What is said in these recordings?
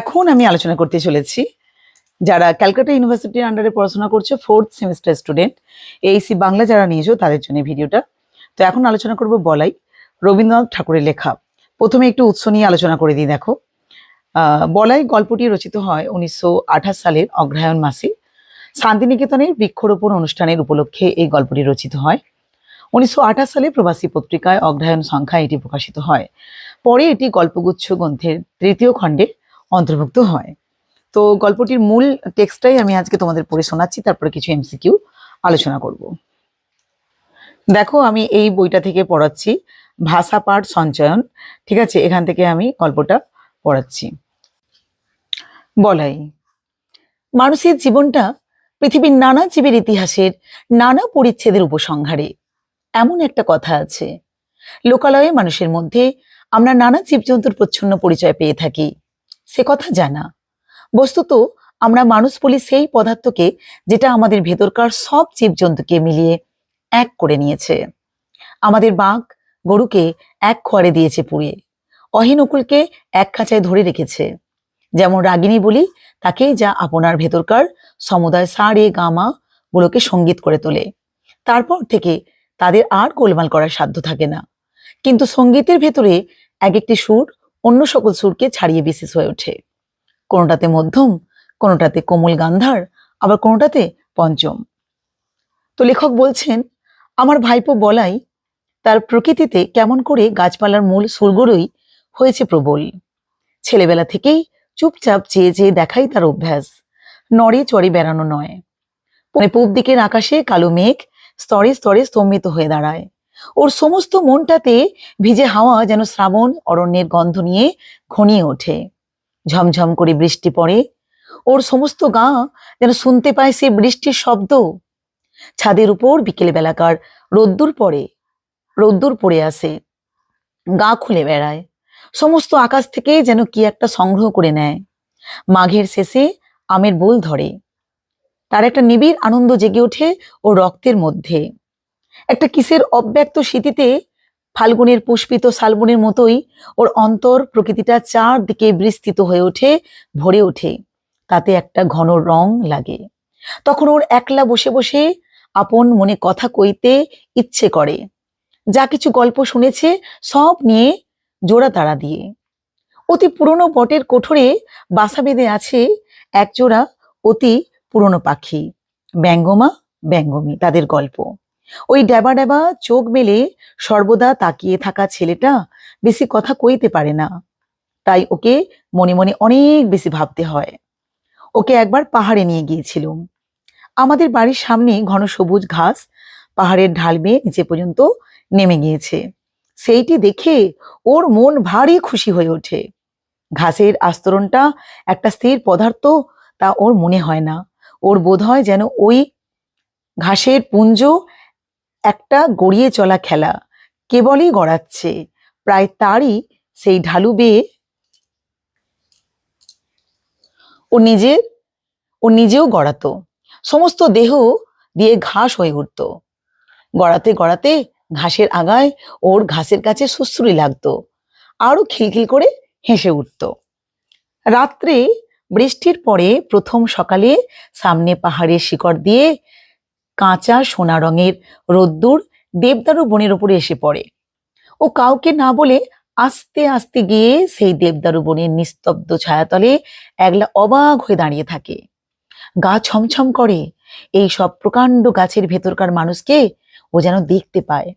এখন আমি আলোচনা করতে চলেছি যারা ক্যালকাটা ইউনিভার্সিটির আন্ডারে পড়াশোনা করছে fourth semester student AEC Bangla যারা নিয়েছো, তাদের জন্য ভিডিওটা তো এখন আলোচনা করব বলাই। রবীন্দ্রনাথ ঠাকুরের লেখা। প্রথমে একটু উৎস নিয়ে আলোচনা করে দিই, দেখো। বলাই গল্পটি রচিত হয় উনিশশো আঠাশ সালের অগ্রহায়ণ মাসে। শান্তিনিকেতনের বৃক্ষরোপণ অনুষ্ঠানের উপলক্ষে এই গল্পটি রচিত হয়। উনিশশো আঠাশ সালে প্রবাসী পত্রিকায় অগ্রহায়ণ সংখ্যা এটি প্রকাশিত হয়। পরে এটি গল্পগুচ্ছ গ্রন্থের তৃতীয় খণ্ডে অন্তর্ভুক্ত হয়। তো গল্পটির মূল টেক্সটাই আমি আজকে তোমাদের পড়ে শোনাচ্ছি, তারপরে কিছু এমসিকিউ আলোচনা করব। দেখো, আমি এই বইটা থেকে পড়াচ্ছি, ভাষা পাঠ সঞ্চয়ন। ঠিক আছে, এখান থেকে আমি গল্পটা পড়াচ্ছি। বলাই, মানুষের জীবনটা পৃথিবীর নানা জীবের ইতিহাসের নানা পরিচ্ছেদের উপসংহারে। এমন একটা কথা আছে, লোকালয়ে মানুষের মধ্যে আমরা নানা জীবজন্তুর প্রচ্ছন্ন পরিচয় পেয়ে থাকি। সে কথা জানা। বস্তুত, আমরা মানুষ বলি সেই পদার্থকে যেটা আমাদের ভেতরকার সব জীবজন্তুকে মিলিয়ে এক করে নিয়েছে। আমাদের বাঘ গরুকে এক খোয়ারে দিয়েছে পুড়ে। অহিনকুলকে এক খাঁচায় ধরে রেখেছে। যেমন রাগিনী বলি তাকেই যা আপনার ভেতরকার সমুদায় সারে গামা গুলোকে সংগীত করে তোলে। তারপর থেকে তাদের আর গোলমাল করার সাধ্য থাকে না। কিন্তু সঙ্গীতের ভেতরে এক একটি সুর অন্য সকল সুরকে ছাড়িয়ে বিশেষ হয়ে ওঠে। কোনোটাতে মধ্যম, কোনোটাতে কোমল গান্ধার, আবার কোনোটাতে পঞ্চম। তো লেখক বলছেন, আমার ভাইপো বলাই, তার প্রকৃতিতে কেমন করে গাছপালার মূল সুরগুলোই হয়েছে প্রবল। ছেলেবেলা থেকেই চুপচাপ চেয়ে চেয়ে দেখাই তার অভ্যাস। নড়ে চড়ে বেড়ানো নয়। পূব দিকের আকাশে কালো মেঘ স্তরে স্তরে স্তম্ভিত হয়ে দাঁড়ায়। ওর সমস্ত মনটাতে ভিজে হাওয়া যেন শ্রাবণ অরণ্যের গন্ধ নিয়ে ঘনিয়ে ওঠে। ঝমঝম করে বৃষ্টি পড়ে। ওর সমস্ত গা যেন শুনতে পায় সে বৃষ্টির শব্দ। ছাদের উপর বিকেল বেলাকার রোদ্দুর পড়ে। রোদ্দুর পড়ে আসে। গা খুলে বেড়ায়। সমস্ত আকাশ থেকে যেন কি একটা সংগ্রহ করে নেয়। মাঘের শেষে আমের বোল ধরে। তার একটা নিবিড় আনন্দ জেগে ওঠে ও রক্তের মধ্যে। একটা কিসের অব্যক্ত স্মৃতিতে ফাল্গুনের পুষ্পিত শালবনের মতোই ওর অন্তর প্রকৃতিটা চারদিকে বিস্তৃত হয়ে ওঠে, ভরে ওঠে। তাতে একটা ঘন রং লাগে। তখন ওর একলা বসে বসে আপন মনে কথা কইতে ইচ্ছে করে। যা কিছু গল্প শুনেছে সব নিয়ে জোড়া তাড়া দিয়ে। অতি পুরনো বটের কোঠরে বাসা বেঁধে আছে একজোড়া অতি পুরনো পাখি। ব্যঙ্গমা, ব্যঙ্গমী তাদের গল্প। ওই ড্যাবা ড্যাবা চোখ মেলে সর্বদা তাকিয়ে থাকা ছেলেটা বেশি কথা কইতে পারে না। তাই ওকে মনে মনে অনেক বেশি ভাবতে হয়। ওকে একবার পাহাড়ে নিয়ে গিয়েছিলুম। আমাদের বাড়ির সামনে ঘন সবুজ ঘাস পাহাড়ের ঢাল বেয়ে নিচে পর্যন্ত নেমে গিয়েছে। সেইটি দেখে ওর মন ভারী খুশি হয়ে ওঠে। ঘাসের আস্তরণটা একটা স্থির পদার্থ তা ওর মনে হয় না। ওর বোধ হয় যেন ওই ঘাসের পুঞ্জ একটা গড়িয়ে চলা খেলা কেবলই গড়াচ্ছে। প্রায় তারই সেই ঢালু বেয়ে ও নিজের ও নিজেও গড়াতো। সমস্ত দেহ দিয়ে ঘাস হয়ে উঠত। গড়াতে গড়াতে ঘাসের আগায় ওর ঘাসের কাছে সুশ্রুই লাগতো। আরও খিলখিল করে হেসে উঠত। রাত্রে বৃষ্টির পরে প্রথম সকালে সামনে পাহাড়ের শিকড় দিয়ে কাঁচা সোনা রঙের রোদ্দুর দেবদারু বনের উপরে এসে পড়ে। ও কাউকে না বলে আস্তে আস্তে গিয়ে সেই দেবদারু বনের নিস্তব্ধ ছায়াতলে একলা অবাক হয়ে দাঁড়িয়ে থাকে। গা ছমছম করে। এই সব প্রকাণ্ড গাছের ভেতরকার মানুষকে ও যেন দেখতে পায়।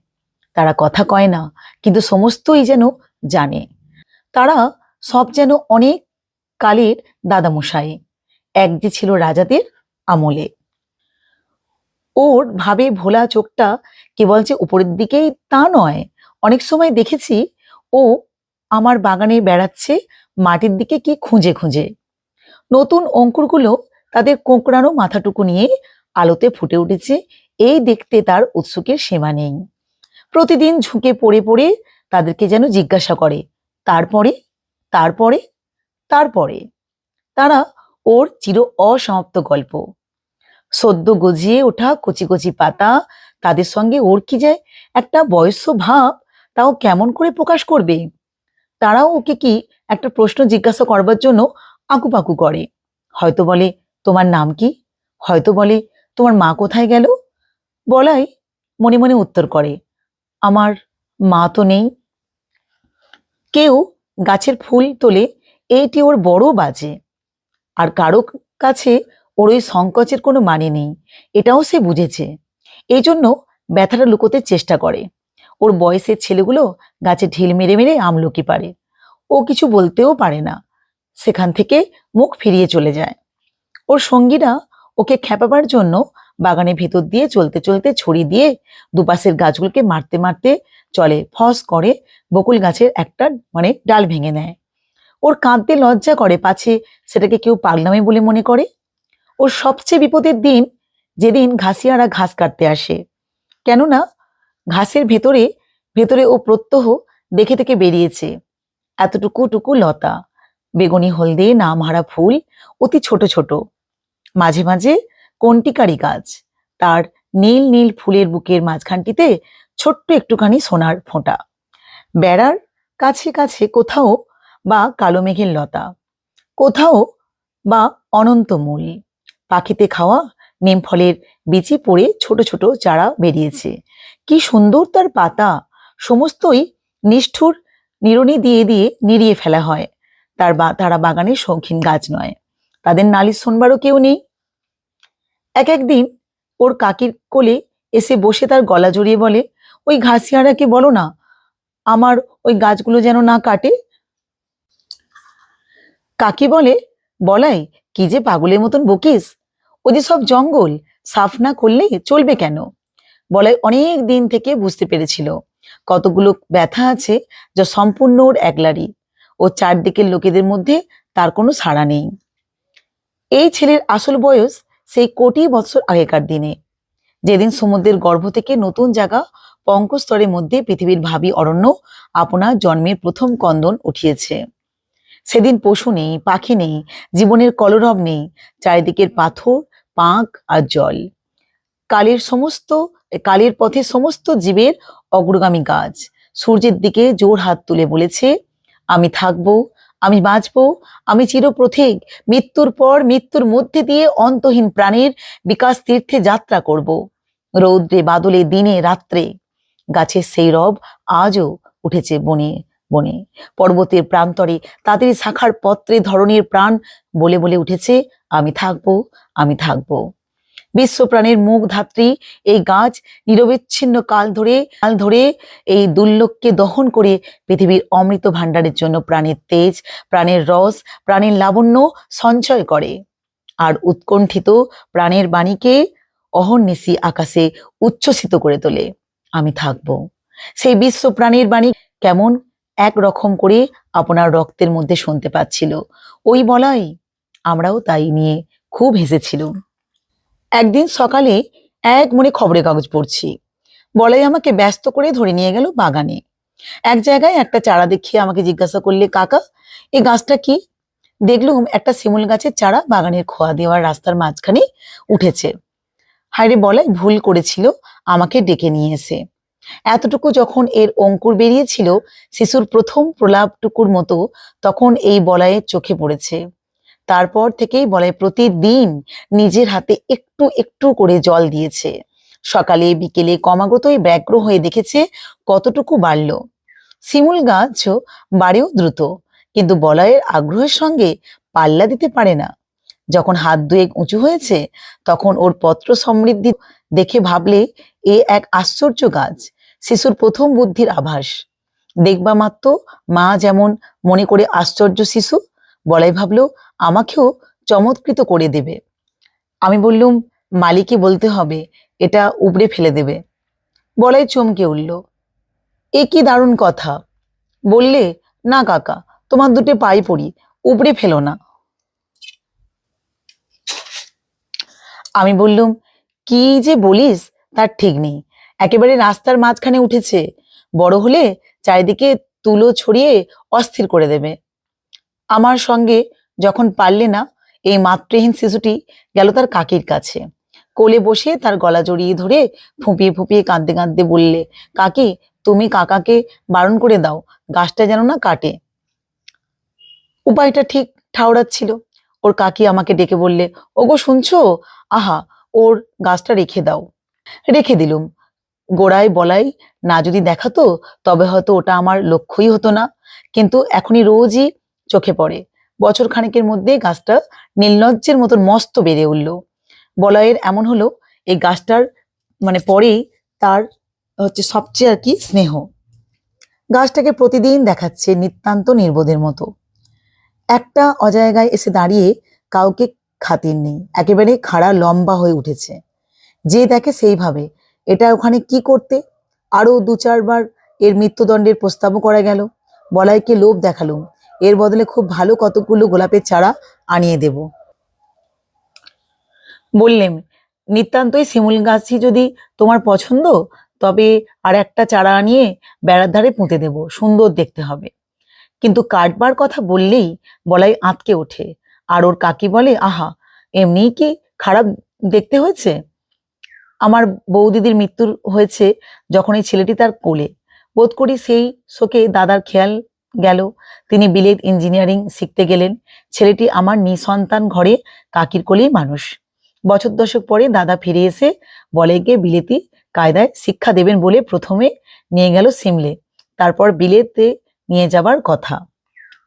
তারা কথা কয় না, কিন্তু সমস্তই যেন জানে। তারা সব যেন অনেক কালের দাদামশাই। এক যে ছিল রাজাদের আমলে। ওর ভাবে ভোলা চোখটা কেবল যে উপরের দিকেই তা নয়, অনেক সময় দেখেছি ও আমার বাগানে বেড়াচ্ছে, মাটির দিকে কি খুঁজে খুঁজে। নতুন অঙ্কুরগুলো তাদের কোঁকড়ানো মাথাটুকু নিয়ে আলোতে ফুটে উঠেছে, এই দেখতে তার উৎসুকের সীমা নেই। প্রতিদিন ঝুঁকে পড়ে পড়ে তাদেরকে যেন জিজ্ঞাসা করে, তারপরে? তারপরে? তারপরে? তারা ওর চির অসমাপ্ত গল্প। সদ্য গজিয়ে ওঠা কচি কচি পাতা তাদের সঙ্গে ওর কি যায়। একটা বয়স্য ভাব তাও কেমন করে প্রকাশ করবে? তারাও ওকে কি একটা প্রশ্ন জিজ্ঞাসা করবার জন্য আঁকুপাকু করে। হয়তো বলে, তোমার নাম কি? হয়তো বলে, তোমার মা কোথায় গেল? বলাই মনে মনে উত্তর করে, আমার মা তো নেই। কেউ গাছের ফুল তোলে এইটি ওর বড় বাজে। আর কারও কাছে ওর ওই সংকোচের কোনো মানে নেই। এটাও সে বুঝেছে। এই জন্য ব্যথাটা লুকোতে চেষ্টা করে। ওর বয়সের ছেলেগুলো গাছে ঢিল মেরে মেরে আমলকি পারে। ও কিছু বলতেও পারে না। সেখান থেকে মুখ ফিরিয়ে চলে যায়। ওর সঙ্গীরা ওকে খেপাবার জন্য বাগানের ভেতর দিয়ে চলতে চলতে ছড়ি দিয়ে দুপাশের গাছগুলোকে মারতে মারতে চলে, ফস করে, বকুল গাছের একটা মানে ডাল ভেঙে নেয়। ওর কাঁদতে লজ্জা করে পাছে সেটাকে কেউ পাগলামি বলে মনে করে? ওর সবচেয়ে বিপদের দিন যেদিন ঘাসিয়ারা ঘাস কাটতে আসে। কেননা ঘাসের ভেতরে ভেতরে ও প্রত্যহ দেখে থেকে বেরিয়েছে। এতটুকু টুকু লতা, বেগুনি হলদে, নামহারা ফুল, অতি ছোট ছোট। মাঝে মাঝে কন্টিকারি গাছ, তার নীল নীল ফুলের বুকের মাঝখানটিতে ছোট্ট একটুখানি সোনার ফোঁটা। বেড়ার কাছে কাছে কোথাও বা কালো মেঘের লতা, কোথাও বা অনন্ত মূল। পাখিতে খাওয়া নিম ফলের বিচি পড়ে ছোট ছোট চারা বেরিয়েছে। কি সুন্দর তার পাতা। সমস্তই নিষ্ঠুর নিড়নি দিয়ে দিয়ে নিড়িয়ে ফেলা হয়। তার বা, তারা বাগানের শৌখিন গাছ নয়। তাদের নালিশ শোনবারও কেউ নেই। এক একদিন ওর কাকির কোলে এসে বসে তার গলা জড়িয়ে বলে, ওই ঘাসিয়ারাকে বলো না, আমার ওই গাছগুলো যেন না কাটে? কাকি বলে, বলাই কি যে পাগলের মতন বকিস? ও যে সব জঙ্গল সাফ না করলে চলবে কেন? বলাই অনেক দিন থেকে বুঝতে পেরেছিল। কতগুলো ব্যথা আছে যা সম্পূর্ণ ওর একলারি ও চারদিকের লোকেদের মধ্যে তার কোনো সাড়া নেই। এই ছেলের আসল বয়স সেই কোটি বছর আগেকার দিনে। যেদিন সমুদ্রের গর্ভ থেকে নতুন জায়গা পঙ্কস্তরের মধ্যে পৃথিবীর ভাবি অরণ্য আপনার জন্মের প্রথম কন্দন উঠিয়েছে। সেদিন পশু নেই, পাখি নেই, জীবনের কলরব নেই, চারিদিকের পাথর, পাঁক আর জল। কালের সমস্ত, কালের পথে সমস্ত জীবের অগ্রগামী গাছ। সূর্যের দিকে জোর হাত তুলে বলেছে, আমি থাকব, আমি বাঁচবো, আমি চিরপ্রথিক। মৃত্যুর পর মৃত্যুর মধ্যে দিয়ে অন্তহীন প্রাণের বিকাশ তীর্থে যাত্রা করব। রৌদ্রে, বাদলে, দিনে, রাত্রে। গাছের সেই রব আজও উঠেছে বনে। বনে। পর্বতের প্রান্তরে তাদের শাখার পত্রে ধরনের প্রাণ বলে বলে উঠেছে, আমি থাকব আমি থাকব। বিশ্বপ্রাণের মুখ ধাত্রী এই গাছ নিরবিচ্ছিন্ন কাল ধরে কাল ধরে এই দুর্লভকে দহন করে পৃথিবীর অমৃত ভাণ্ডারের জন্য প্রাণের তেজ, প্রাণের রস, প্রাণের লাবণ্য সঞ্চয় করে। আর উৎকণ্ঠিত প্রাণের বাণীকে অহর্নিশি আকাশে উচ্ছ্বসিত করে তোলে, আমি থাকব। সেই বিশ্ব প্রাণীর বাণী কেমন এক রকম করে আপনার রক্তের মধ্যে শুনতে পাচ্ছিল। ওই বলাই আমরাও তাই নিয়ে খুব হেসেছিলাম একদিন সকালে এক মনে খবরের কাগজ পড়ছি। বলাই আমাকে ব্যস্ত করে ধরে নিয়ে গেল বাগানে। এক জায়গায় একটা চারা দেখিয়ে আমাকে জিজ্ঞাসা করলে, কাকা, এই গাছটা কি? দেখলুম একটা শিমুল গাছের চারা বাগানের খোয়া দেওয়ার রাস্তার মাঝখানে উঠেছে। হায়রে বলাই ভুল করেছিল, আমাকে ডেকে নিয়ে এসে। এতটুকু যখন এর অঙ্কুর বেরিয়েছিল, শিশুর প্রথম প্রলাপটুকুর মতো তখন এই বলায়ের চোখে পড়েছে। তারপর থেকেই বলাই প্রতিদিন নিজের হাতে একটু একটু করে জল দিয়েছে। সকালে, বিকেলে ক্রমাগতই ব্যগ্র হয়ে দেখেছে কতটুকু বাড়ল। শিমুল গাছও বাড়েও দ্রুত, কিন্তু বলয়ের আগ্রহের সঙ্গে পাল্লা দিতে পারে না। যখন হাত দুয়েক উঁচু হয়েছে, তখন ওর পত্র সমৃদ্ধি দেখে ভাবলে, এ এক আশ্চর্য গাছ। শিশুর প্রথম বুদ্ধির আভাস। দেখবা মাত্র, মা যেমন মনে করে আশ্চর্য শিশু, বলাই ভাবলো আমাকেও চমৎকৃত করে দেবে। আমি বললুম মালিকই বলতে হবে, এটা উপড়ে ফেলে দেবে। বলাই চমকে উঠল। এ কি দারুণ কথা। বললে, না কাকা, তোমার দুটো পাই পড়ি, উপড়ে ফেলো না। আমি বললুম, কি যে বলিস, তার ঠিক নেই। একেবারে রাস্তার মাঝখানে উঠেছে। বড় হলে চারিদিকে তুলো ছড়িয়ে অস্থির করে দেবে। আমার সঙ্গে যখন পারলে না, এই মাতৃহীন শিশুটি গেল তার কাকির কাছে। কোলে বসে তার গলা জড়িয়ে ধরে ফুঁপিয়ে ফুঁপিয়ে কাঁদতে কাঁদতে বললে, কাকি, তুমি কাকাকে বারণ করে দাও, গাছটা যেন না কাটে। উপায়টা ঠিক ঠাউরাচ্ছিল ওর কাকি আমাকে ডেকে বললে, ওগো, শুনছো? আহা, ওর গাছটা রেখে দাও। রেখে দিলুম। গোড়ায় বলাই না যদি দেখাতো, তবে হয়তো ওটা আমার লক্ষ্যই হতো না। কিন্তু এখনই রোজই চোখে পড়ে। বছর খানেকের মধ্যে গাছটা নীলনজ্জের মতন মস্ত বেড়ে উঠল। বলয়ের এমন হলো, এই গাছটার মানে পরেই তার হচ্ছে সবচেয়ে আর কি স্নেহ। গাছটাকে প্রতিদিন দেখাচ্ছে নিতান্ত নির্বোধের মতো। একটা অজায়গায় এসে দাঁড়িয়ে কাউকে খাতির নেই। একেবারে খাড়া লম্বা হয়ে উঠেছে। যে দেখে সেইভাবে। এটা ওখানে কি করতে? আরও দু চারবার এর মৃত্যুদণ্ডের প্রস্তাবও করা গেল। বলাইকে লোভ দেখালুম এর বদলে খুব ভালো কতগুলো গোলাপের চারা আনিয়ে দেব। বললেন, নিতান্তই শিমুল গাছই যদি তোমার পছন্দ, তবে আর একটা চারা আনিয়ে বেড়ার ধারে পুঁতে দেব। সুন্দর দেখতে হবে। কিন্তু কাটবার কথা বললেই বলাই আঁতকে ওঠে। আর ওর কাকি বলে, আহা, এমনিই কি খারাপ দেখতে হয়েছে? আমার বৌদিদির মৃত্যু হয়েছে যখন এই ছেলেটি তার কোলে। বোধ করি সেই শোকে দাদার খেয়াল গেল। তিনি বিলেত ইঞ্জিনিয়ারিং শিখতে গেলেন। ছেলেটি আমার নিঃসন্তান ঘরে কাকির কোলেই মানুষ। বছর দশক পরে দাদা ফিরে এসে বলে গিয়ে বিলেতি, কায়দায় শিক্ষা দেবেন বলে প্রথমে নিয়ে গেল সিমলে। তারপর বিলেতে নিয়ে যাবার কথা।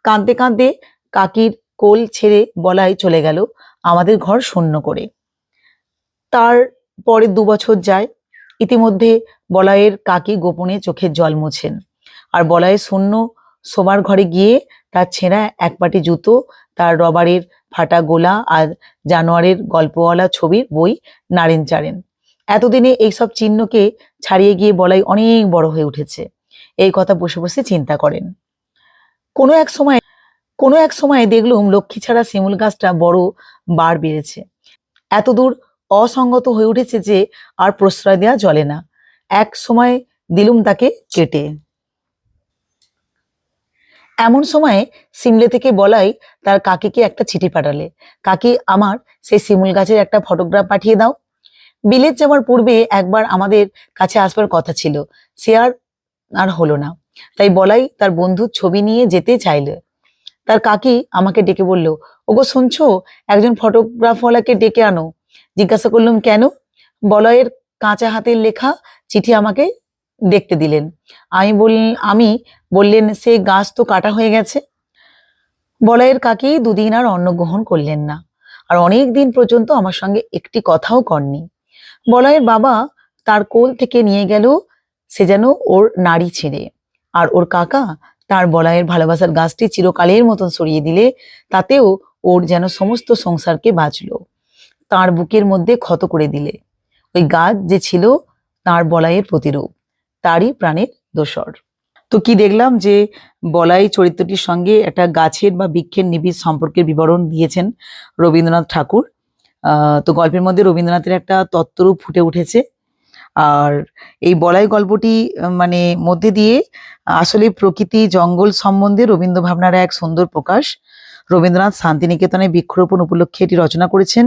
কাঁদতে কাঁদতে কাকির কোল ছেড়ে বলাই চলে গেল। আমাদের ঘর শূন্য করে। তার পরে দু বছর যায়। ইতিমধ্যে বলাইয়ের কাকি গোপনে চোখের জল মোছেন। আর বলাইয়ের শূন্য শোবার ঘরে গিয়ে তার ছেঁড়া এক পাটি জুতো, তার রবারের ফাটা গোলা আর জানোয়ারের গল্পওয়ালা ছবির বই নাড়েন চাড়েন। এতদিনে এইসব চিহ্নকে ছাড়িয়ে গিয়ে বলাই অনেক বড় হয়ে উঠেছে। এই কথা বসে বসে চিন্তা করেন। কোনো এক সময়, কোনো এক সময় দেখলুম লক্ষ্মী ছাড়া শিমুল গাছটা বড় বার বেড়েছে। এতদূর অসঙ্গত হয়ে উঠেছে যে আর প্রশ্রয় দেওয়া চলে না। এক সময় দিলুম তাকে কেটে। এমন সময়ে সিমলে থেকে বলাই তার কাকিকে একটা চিঠি পাঠালে। কাকি, আমার সেই শিমুল গাছের একটা ফটোগ্রাফ পাঠিয়ে দাও। বিলেত যাওয়ার পূর্বে একবার আমাদের কাছে আসবার কথা ছিল। সে আর আর হলো না। তাই বলাই তার বন্ধুর ছবি নিয়ে যেতে চাইলে। তার কাকি আমাকে ডেকে বলল, ওগো, শুনছো? একজন ফটোগ্রাফওয়ালাকে ডেকে আনো। জিজ্ঞাসা করলাম, কেন? বলয়ের কাঁচা হাতের লেখা চিঠি আমাকে দেখতে দিলেন। আমি বল, আমি বললেন, সে গাছ তো কাটা হয়ে গেছে। বলয়ের কাকি দুদিন আর অন্ন গ্রহণ করলেন না। আর অনেক দিন পর্যন্ত আমার সঙ্গে একটি কথাও করনি বলয়ের বাবা তার কোল থেকে নিয়ে গেল, সে যেন ওর নারী ছেড়ে। আর ওর কাকা তার বলয়ের ভালোবাসার গাছটি চিরকালের মতন সরিয়ে দিলে, তাতেও ওর যেন সমস্ত সংসারকে বাঁচলো। তার বুকের মধ্যে ক্ষত করে দিলে। ওই গাছ যে ছিল তার বলাইয়ের প্রতিরূপ, তারই প্রাণের দোসর। তো কি দেখলাম যে বলাই চরিত্রটির সঙ্গে একটা গাছের বা বৃক্ষের নিবিড় সম্পর্কের বিবরণ দিয়েছেন রবীন্দ্রনাথ ঠাকুর। তো গল্পের মধ্যে রবীন্দ্রনাথের একটা তত্ত্বরূপ ফুটে উঠেছে। আর এই বলাই গল্পটি মানে মধ্যে দিয়ে আসলে প্রকৃতি, জঙ্গল সম্বন্ধে রবীন্দ্র ভাবনার এক সুন্দর প্রকাশ রবীন্দ্রনাথ শান্তিনিকেতনে বৃক্ষরোপণ উপলক্ষে এটি রচনা করেছেন।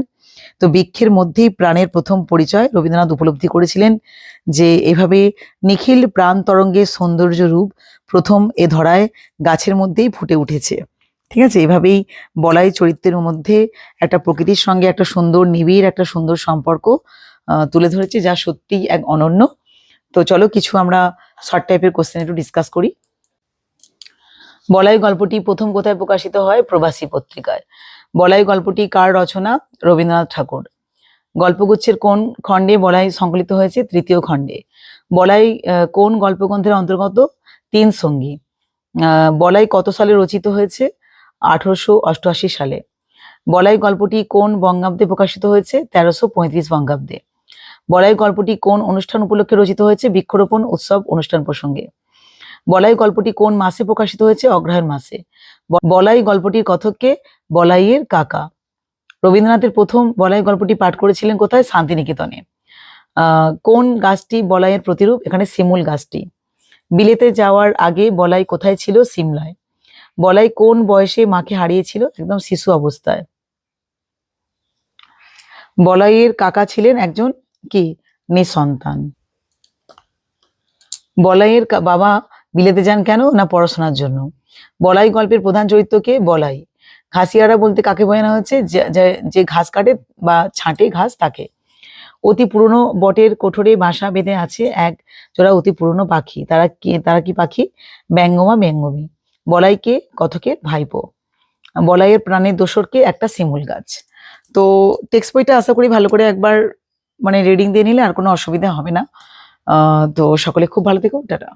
তো বৃক্ষের মধ্যেই প্রাণের প্রথম পরিচয় রবীন্দ্রনাথ উপলব্ধি করেছিলেন যে এভাবে নিখিল প্রাণ তরঙ্গের সৌন্দর্য রূপ প্রথম এ ধরায় গাছের মধ্যেই ফুটে উঠেছে। ঠিক আছে? এভাবেই বলাই চরিত্রের মধ্যে একটা প্রকৃতির সঙ্গে একটা সুন্দর নিবিড়, একটা সুন্দর সম্পর্ক তুলে ধরেছে যা সত্যিই এক অনন্য। তো চলো কিছু আমরা শর্ট টাইপের কোশ্চেন একটু ডিসকাস করি। বলাই গল্পটি প্রথম কোথায় প্রকাশিত হয়? প্রবাসী পত্রিকায়। বলাই গল্পটি কার রচনা? রবীন্দ্রনাথ ঠাকুর। গল্পগুচ্ছের কোন খণ্ডে বলাই সংকলিত হয়েছে? তৃতীয় খণ্ডে। বলাই কোন গল্পগ্রন্থের অন্তর্গত? তিন সঙ্গী। বলাই কত সালে রচিত হয়েছে? আঠারোশো অষ্টআশি সালে। বলাই গল্পটি কোন বঙ্গাব্দে প্রকাশিত হয়েছে? তেরোশো পঁয়ত্রিশ বঙ্গাব্দে। বলাই গল্পটি কোন অনুষ্ঠান উপলক্ষে রচিত হয়েছে? বৃক্ষরোপণ উৎসব অনুষ্ঠান প্রসঙ্গে। বলাই গল্পটি কোন মাসে প্রকাশিত হয়েছে? অগ্রহায়ণ মাসে। বলাই গল্পটির কথককে বলাইয়ের কাকা। রবীন্দ্রনাথের প্রথম বলাই গল্পটি পাঠ করেছিলেন কোথায়? শান্তিনিকেতনে। কোন গাছটি বলাইয়ের প্রতিরূপ? এখানে শিমুল গাছটি। বিলেতে যাওয়ার আগে বলাই কোথায় ছিল? সিমলায়। বলাই কোন বয়সে মাকে হারিয়েছিল? একদম শিশু অবস্থায়। বলাইয়ের কাকা ছিলেন একজন কি? নিঃসন্তান। বলাইয়ের বাবা বিলেতে যান কেন না পড়াশোনার জন্য? বলাই গল্পের প্রধান চরিত্রকে বলাই। ঘাসিয়ারা বলতে কাকে বোঝানো হচ্ছে যে- ঘাস কাটে বা ছাঁটে ঘাস তাকে। অতি পুরনো বটের কোঠরে বাসা বেঁধে আছে এক জোড়া অতি পুরনো পাখি। তারা কি তারা কি পাখি? ব্যঙ্গমা ব্যঙ্গমী বলাইকে কথকের ভাইপো। বলাইয়ের প্রাণের দোসরকে একটা শিমুল গাছ। তো টেক্সট বইটা আশা করি ভালো করে একবার মানে রিডিং দিয়ে নিলে আর কোনো অসুবিধা হবে না। তো সকলে খুব ভালো থেকো। টাটা।